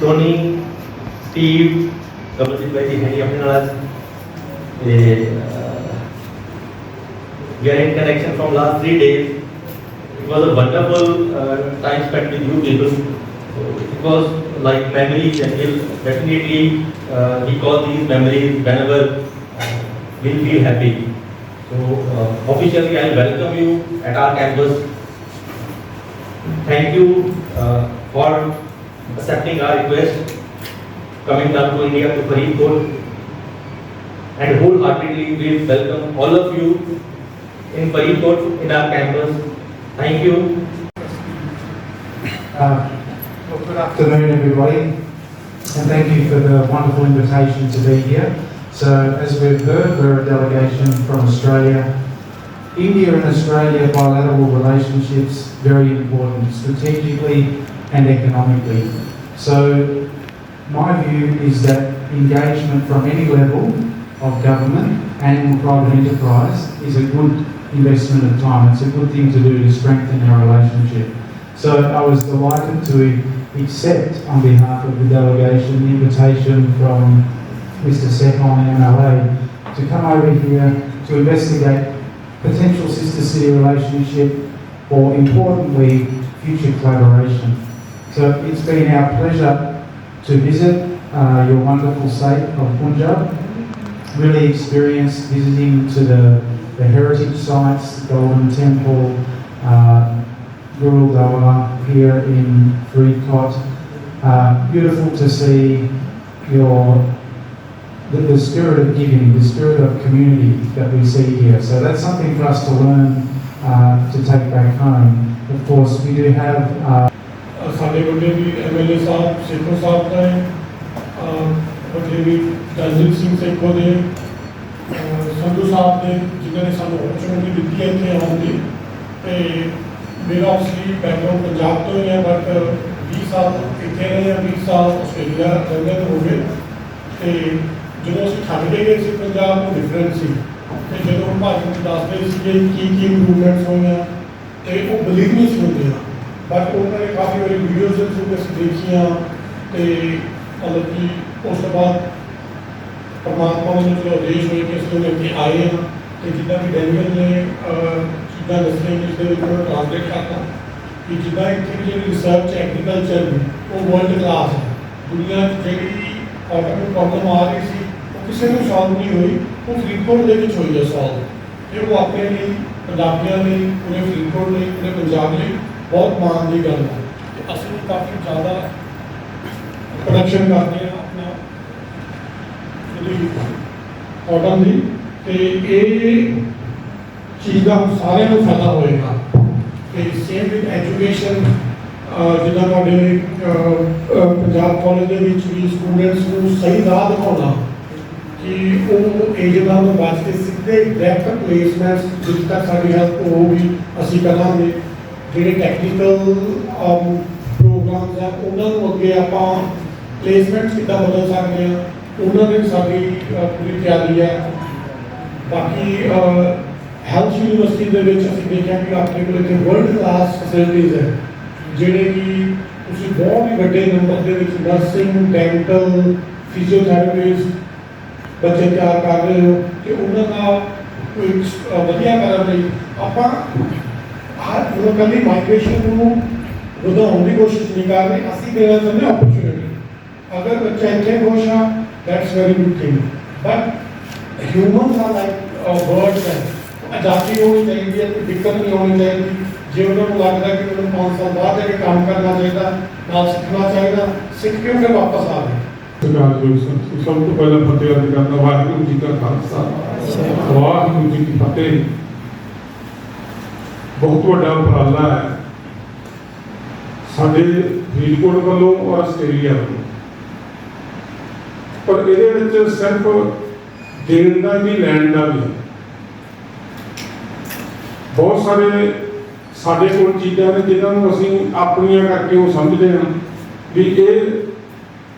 Tony, Steve, ગમતીભાઈ Harry અભિનાથ A getting connection from last three days. It was a wonderful uh, time spent with you people. It was like memories and he'll definitely uh, recall these memories whenever uh, We feel happy. So uh, officially I welcome you at our campus Thank you uh, for accepting our request, coming down to India to Faridkot. And wholeheartedly we welcome all of you in Faridkot in our campus. Thank you. Uh, Well, good afternoon, everybody, and thank you for the wonderful invitation to be here. So, as we've heard, we're a delegation from Australia. India and Australia bilateral relationships very important strategically and economically. So, my view is that engagement from any level of government and private enterprise is a good investment of time. It's a good thing to do to strengthen our relationship. So I was delighted to accept on behalf of the delegation the invitation from Mr. Sekon MLA to come over here to investigate potential sister city relationship or importantly future collaboration. So it's been our pleasure to visit uh, your wonderful state of Punjab. Really experienced visiting to the, the heritage sites, the Golden Temple, uh, Gurudwara here in Freeport. Uh, beautiful to see your the, the spirit of giving, the spirit of community that we see here. So that's something for us to learn uh, to take back home. Of course, we do have uh, ਸਾਡੇ ਵੱਡੇ ਵੀ MLA ਸਾਹਿਬ ਸੇਖੋ ਸਾਹਿਬ ਦਾ ਹੈ ਅਹ ਵੱਡੇ ਵੀ ਦਲਜੀਤ ਸਿੰਘ ਸੇਖੋ ਦੇ ਅਹ ਸੰਧੂ ਸਾਹਿਬ ਦੇ ਜਿਨ੍ਹਾਂ ਨੇ ਸਾਨੂੰ opportunity ਦਿੱਤੀ ਹੈ ਇੱਥੇ ਆਉਣ ਦੀ ਤੇ ਮੇਰਾ ਅਸਲੀ ਬੈਕਗ੍ਰਾਉਂਡ ਪੰਜਾਬ ਤੋਂ ਹੀ ਹੈ ਬਟ 20 ਸਾਲ ਇੱਥੇ ਰਹੇ ਹਾਂ 20 ਸਾਲ ਆਸਟ੍ਰੇਲੀਆ ਰਹਿੰਦੇ ਨੂੰ ਹੋ ਗਏ ਤੇ ਜਦੋਂ ਅਸੀਂ ਛੱਡ ਗਏ ਸੀ ਪੰਜਾਬ ਨੂੰ ਡਿਫਰੈਂਸ ਸੀ, ਤੇ ਜਦੋਂ ਭਾਜੀ ਨੂੰ ਦੱਸਦੇ ਸੀ ਕਿ ਕੀ ਕੀ ਇੰਪਰੂਵਮੈਂਟਸ ਹੋਈਆਂ, ਤੇ ਉਹ ਬਲੀਵ ਨਹੀਂ ਸੀ ਹੁੰਦੀਆਂ ਬਟ ਉਹਨਾਂ ਨੇ ਕਾਫੀ ਵਾਰੀ ਵੀਡੀਓਜ਼ ਦੇ ਥਰੂ ਅਸੀਂ ਦੇਖੀਆਂ, ਤੇ ਮਤਲਬ ਕਿ ਉਸ ਤੋਂ ਬਾਅਦ ਪਰਮਾਤਮਾ ਨੇ ਚਲੋ ਆਦੇਸ਼ ਹੋਏ ਕਿ ਅਸੀਂ ਉਹਦੇ ਅੱਗੇ ਆਏ ਹਾਂ ਤੇ ਜਿੱਦਾਂ ਵੀ ਡੈਨੀਅਲ ਨੇ ਚੀਜ਼ਾਂ ਦੱਸੀਆਂ ਜਿਸ ਦੇ ਵਿੱਚ ਮੈਂ ਟ੍ਰਾਂਸਲੇਟ ਕਰਤਾ ਕਿ ਜਿੱਦਾਂ ਇੱਥੇ ਜਿਹੜੀ ਰਿਸਰਚ ਐਗਰੀਕਲਚਰ ਉਹ ਵਰਲਡ ਕਲਾਸ ਹੈ ਦੁਨੀਆ 'ਚ ਜਿਹੜੀ ਆਟੋਮੈਟਿਕ ਪ੍ਰੋਬਲਮ ਆ ਰਹੀ ਸੀ ਕਿਸੇ ਨੂੰ ਸੋਲਵ ਨਹੀਂ ਹੋਈ, ਉਹ ਫਰੀਦਕੋਟ ਦੇ ਵਿੱਚ ਹੋਈ ਹੈ ਸੋਲਵ ਇਹ ਉਹ ਆਪਣੇ ਲਈ, ਪੰਜਾਬੀਆਂ ਲਈ ਪੂਰੇ ਫਰੀਦਕੋਟ ਲਈ ਪੂਰੇ ਪੰਜਾਬ ਲਈ ਬਹੁਤ ਮਾਣ ਦੀ ਗੱਲ ਹੈ। ਤੇ ਅਸੀਂ ਕਾਫੀ ਜ਼ਿਆਦਾ ਪ੍ਰੋਡਕਸ਼ਨ ਕਰਦੇ ਹਾਂ ਆਪਣਾ ਜਿਹੜੀ ਕਾਟਨ ਦੀ। ਤੇ ਇਹ ਚੀਜ਼ ਦਾ ਸਾਰਿਆਂ ਨੂੰ ਫਾਇਦਾ ਹੋਏਗਾ। ਤੇ ਸੇਮ ਵਿਦ ਐਜੂਕੇਸ਼ਨ ਜਿੱਦਾਂ ਤੁਹਾਡੇ ਪੰਜਾਬ ਕਾਲਜ ਦੇ ਵਿੱਚ ਵੀ ਸਟੂਡੈਂਟਸ ਨੂੰ ਸਹੀ ਰਾਹ ਦਿਖਾਉਣਾ। ਕਿ ਉਹ ਏਜੰਟਾਂ ਨੂੰ ਬਚ ਕੇ ਸਿੱਧੇ ਡਾਇਰੈਕਟ ਪਲੇਸਮੈਂਟ ਜਿੱਥੇ ਤੱਕ ਸਾਡੀ ਹੈਲਪ ਹੋਊਗੀ ਅਸੀਂ ਕਰਾਂਗੇ। ਜਿਹੜੇ ਟੈਕਨੀਕਲ ਪ੍ਰੋਗਰਾਮਸ ਆ, ਉਹਨਾਂ ਨੂੰ ਅੱਗੇ ਆਪਾਂ ਪਲੇਸਮੈਂਟਸ ਕਿੱਦਾਂ ਬਦਲ ਸਕਦੇ ਆ, ਉਹਨਾਂ ਦੀ ਸਾਡੀ ਪੂਰੀ ਤਿਆਰੀ ਹੈ ਬਾਕੀ ਹੈਲਥ ਯੂਨੀਵਰਸਿਟੀ ਦੇ ਵਿੱਚ ਅਸੀਂ ਦੇਖਿਆ ਕਿ ਆਪਣੇ ਕੋਲ ਇੱਥੇ ਵਰਲਡ ਕਲਾਸ ਫੈਸਿਲਿਟੀਜ਼ ਹੈ, ਜਿਹੜੇ ਕਿ ਤੁਸੀਂ ਬਹੁਤ ਹੀ ਵੱਡੇ ਨੰਬਰ ਦੇ ਵਿੱਚ ਨਰਸਿੰਗ ਡੈਂਟਲ ਫਿਜ਼ੀਓਥੈਰੇਪਿਸਟ ਬੱਚੇ ਤਿਆਰ ਕਰ ਰਹੇ ਹੋ ਕਿ ਉਹਨਾਂ ਦਾ ਕੋਈ ਵਧੀਆ ਕਰਨ ਲਈ ਆਪਾਂ ਹਰ ਲੋਕਾਂ ਮਾਈਗ੍ਰੇਸ਼ਨ ਨੂੰ ਵਧਾਉਣ ਦੀ ਕੋਸ਼ਿਸ਼ ਨਹੀਂ ਕਰ ਰਹੇ ਅਸੀਂ ਦੇਣਾ ਚਾਹੁੰਦੇ ਹਾਂ ਅਗਰ ਬੱਚਾ ਇੱਥੇ ਖੁਸ਼ ਆ that's very good thing but humans are like uh, ਹੈ। ਆਜ਼ਾਦੀ ਹੋਣੀ ਚਾਹੀਦੀ ਹੈ ਕੋਈ ਦਿੱਕਤ ਨਹੀਂ ਹੋਣੀ ਚਾਹੀਦੀ। ਜੇ ਉਹਨਾਂ ਨੂੰ ਲੱਗਦਾ ਕਿ ਉਹਨਾਂ ਨੂੰ 5 ਸਾਲ ਬਾਅਦ ਜਾ ਕੇ ਕੰਮ ਕਰਨਾ ਚਾਹੀਦਾ ਨਾਲ ਸਿੱਖਣਾ ਚਾਹੀਦਾ ਸਿੱਖ ਕੇ ਫਿਰ ਵਾਪਸ ਆ ਗਏ। ਸਰਕਾਰ ਜੋ ਸਭ ਤੋਂ ਪਹਿਲਾਂ ਫਤਿਹ ਅਰਜ਼ ਕਰਦਾ, ਵਾਹਿਗੁਰੂ ਜੀ ਕਾ ਖਾਲਸਾ। ਵਾਹਿਗੁਰੂ ਜੀ ਕੀ ਫਤਿਹ। ਬਹੁਤ ਵੱਡਾ ਉਪਰਾਲਾ ਹੈ। ਸਾਡੇ ਫਰੀਦਕੋਟ ਵੱਲੋਂ ਔਰ ਆਸਟ੍ਰੇਲੀਆ ਵੱਲੋਂ। ਪਰ ਇਹਦੇ ਵਿੱਚ ਸਿਰਫ ਦੇਣ ਦਾ ਵੀ ਲੈਣ ਦਾ ਵੀ ਬਹੁਤ ਸਾਰੇ ਸਾਡੇ ਕੋਲ ਚੀਜ਼ਾਂ ਨੇ ਜਿਨ੍ਹਾਂ ਨੂੰ ਅਸੀਂ ਆਪਣੀਆਂ ਕਰਕੇ ਉਹ ਸਮਝਦੇ ਹਾਂ ਵੀ ਇਹ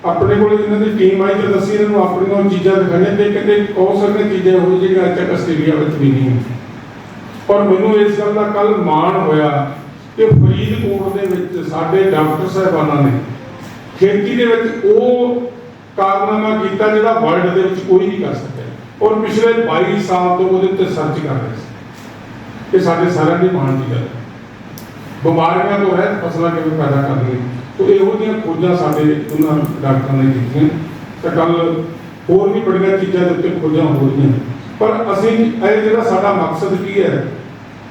ਆਪਣੇ ਕੋਲ ਇਹਨਾਂ ਦੀ ਟੀਮ ਆਈ ਤੇ ਦੱਸੀ ਇਹਨਾਂ ਨੂੰ ਆਪਣੀਆਂ ਉਹ ਚੀਜ਼ਾਂ ਦਿਖਾਈਆਂ ਤੇ ਕਹਿੰਦੇ ਬਹੁਤ ਸਾਰੀਆਂ ਚੀਜ਼ਾਂ ਉਹ ਜਿਹੜੀਆਂ ਅੱਜ ਤੱਕ ਆਸਟ੍ਰੇਲੀਆ ਵਿੱਚ ਵੀ ਨਹੀਂ ਪਰ ਮੈਨੂੰ ਇਸ ਗੱਲ ਦਾ ਕੱਲ ਮਾਣ ਹੋਇਆ ਕਿ ਫਰੀਦਕੋਟ ਦੇ ਵਿੱਚ ਸਾਡੇ ਡਾਕਟਰ ਸਾਹਿਬਾਨਾਂ ਨੇ ਖੇਤੀ ਦੇ ਵਿੱਚ ਉਹ ਕਾਰਨਾਮਾ ਕੀਤਾ ਜਿਹੜਾ ਵਰਲਡ ਦੇ ਵਿੱਚ ਕੋਈ ਨਹੀਂ ਕਰ ਸਕਿਆ। ਔਰ ਪਿਛਲੇ 22 ਸਾਲ ਤੋਂ ਉਹਦੇ ਉੱਤੇ ਸਰਚ ਕਰ ਰਹੇ ਸੀ ਇਹ ਸਾਡੇ ਸਾਰਿਆਂ ਦੀ ਮਾਣ ਦੀ ਗੱਲ ਹੈ। ਬਿਮਾਰੀਆਂ ਤੋਂ ਰਹਿਤ ਫਸਲਾਂ ਕਿਵੇਂ ਪੈਦਾ ਕਰਨੀਆਂ। ਤੋ ਇਹੋ ਜਿਹੀਆਂ ਖੋਜਾਂ ਸਾਡੇ ਉਹਨਾਂ ਡਾਕਟਰਾਂ ਨੇ ਕੀਤੀਆਂ। ਤੇ ਕੱਲ ਹੋਰ ਵੀ ਬੜੀਆਂ ਚੀਜ਼ਾਂ ਦੇ ਉੱਤੇ ਖੋਜਾਂ ਹੋ ਰਹੀਆਂ। ਪਰ ਅਸੀਂ ਇਹ ਜਿਹੜਾ ਸਾਡਾ ਮਕਸਦ ਕੀ ਹੈ?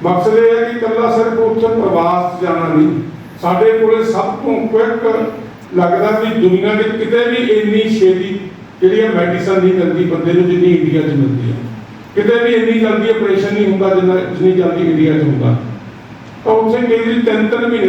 ਮਕਸਦ ਇਹ ਹੈ ਕਿ ਇਕੱਲਾ ਸਿਰਫ ਉੱਥੇ ਪ੍ਰਵਾਸ ਜਾਣਾ ਨਹੀਂ। ਸਾਡੇ ਕੋਲੇ ਸਭ ਤੋਂ ਕੁਇਕ ਲੱਗਦਾ ਵੀ ਦੁਨੀਆ ਦੇ ਕਿਤੇ ਵੀ ਇੰਨੀ ਛੇਤੀ ਜਿਹੜੀ ਮੈਡੀਸਨ ਨਹੀਂ ਮਿਲਦੀ ਬੰਦੇ ਨੂੰ, ਜਿੰਨੀ ਇੰਡੀਆ 'ਚ ਮਿਲਦੀ ਹੈ। ਕਿਤੇ ਵੀ ਇੰਨੀ ਜਲਦੀ ਆਪਰੇਸ਼ਨ ਨਹੀਂ ਹੁੰਦਾ ਜਿੰਨਾ ਜਿੰਨੀ ਜਲਦੀ ਇੰਡੀਆ 'ਚ ਹੁੰਦਾ। ਤਾਂ ਉੱਥੇ ਕਈ ਤਿੰਨ ਤਿੰਨ ਮਹੀਨੇ